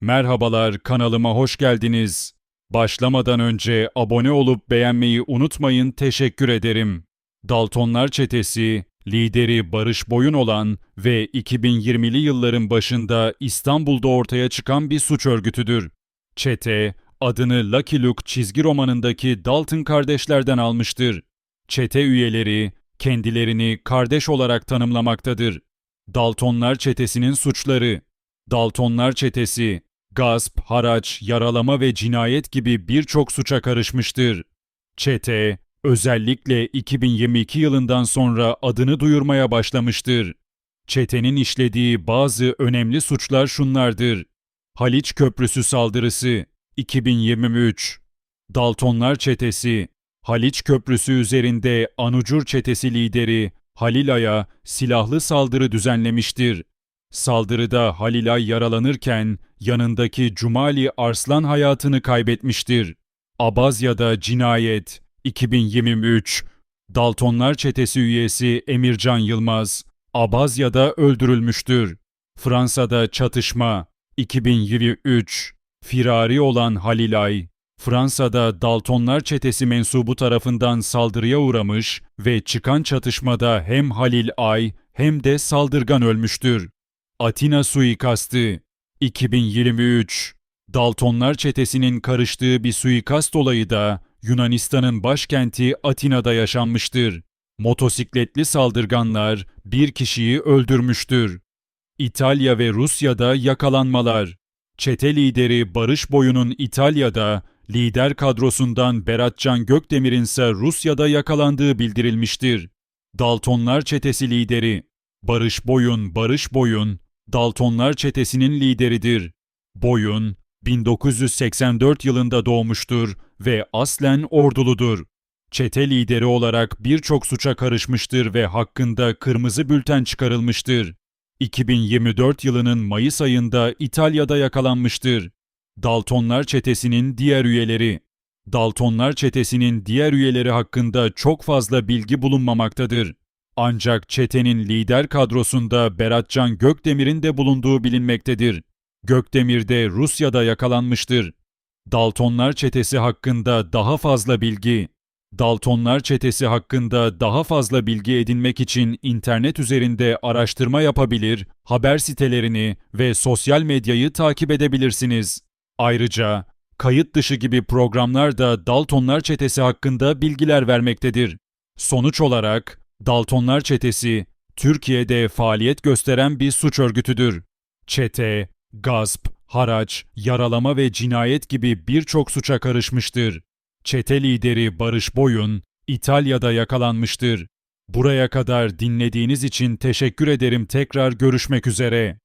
Merhabalar, kanalıma hoş geldiniz. Başlamadan önce abone olup beğenmeyi unutmayın, teşekkür ederim. Daltonlar Çetesi, lideri Barış Boyun olan ve 2020'li yılların başında İstanbul'da ortaya çıkan bir suç örgütüdür. Çete, adını Lucky Luke çizgi romanındaki Dalton kardeşlerden almıştır. Çete üyeleri, kendilerini kardeş olarak tanımlamaktadır. Daltonlar Çetesi'nin suçları Daltonlar çetesi, gasp, haraç, yaralama ve cinayet gibi birçok suça karışmıştır. Çete, özellikle 2022 yılından sonra adını duyurmaya başlamıştır. Çetenin işlediği bazı önemli suçlar şunlardır. Haliç Köprüsü saldırısı 2023 Daltonlar çetesi Haliç Köprüsü üzerinde Anucur çetesi lideri Halil Ay'a silahlı saldırı düzenlemiştir. Saldırıda Halilay yaralanırken yanındaki Cumali Arslan hayatını kaybetmiştir. Abazya'da cinayet 2023 Daltonlar çetesi üyesi Emircan Yılmaz Abazya'da öldürülmüştür. Fransa'da çatışma 2023 Firari olan Halilay Fransa'da Daltonlar çetesi mensubu tarafından saldırıya uğramış ve çıkan çatışmada hem Halil Ay hem de saldırgan ölmüştür. Atina suikastı 2023 Daltonlar çetesinin karıştığı bir suikast olayı da Yunanistan'ın başkenti Atina'da yaşanmıştır. Motosikletli saldırganlar bir kişiyi öldürmüştür. İtalya ve Rusya'da yakalanmalar. Çete lideri Barış Boyu'nun İtalya'da, lider kadrosundan Beratcan Gökdemir'in ise Rusya'da yakalandığı bildirilmiştir. Daltonlar çetesi lideri Barış Boyun, Barış Boyun, Daltonlar çetesinin lideridir. Boyun, 1984 yılında doğmuştur ve aslen orduludur. Çete lideri olarak birçok suça karışmıştır ve hakkında kırmızı bülten çıkarılmıştır. 2024 yılının Mayıs ayında İtalya'da yakalanmıştır. Daltonlar çetesinin diğer üyeleri Daltonlar çetesinin diğer üyeleri hakkında çok fazla bilgi bulunmamaktadır. Ancak çetenin lider kadrosunda Beratcan Gökdemir'in de bulunduğu bilinmektedir. Gökdemir de Rusya'da yakalanmıştır. Daltonlar çetesi hakkında daha fazla bilgi Daltonlar çetesi hakkında daha fazla bilgi edinmek için internet üzerinde araştırma yapabilir, haber sitelerini ve sosyal medyayı takip edebilirsiniz. Ayrıca kayıt dışı gibi programlar da Daltonlar çetesi hakkında bilgiler vermektedir. Sonuç olarak Daltonlar çetesi Türkiye'de faaliyet gösteren bir suç örgütüdür. Çete, gasp, haraç, yaralama ve cinayet gibi birçok suça karışmıştır. Çete lideri Barış Boyun İtalya'da yakalanmıştır. Buraya kadar dinlediğiniz için teşekkür ederim. Tekrar görüşmek üzere.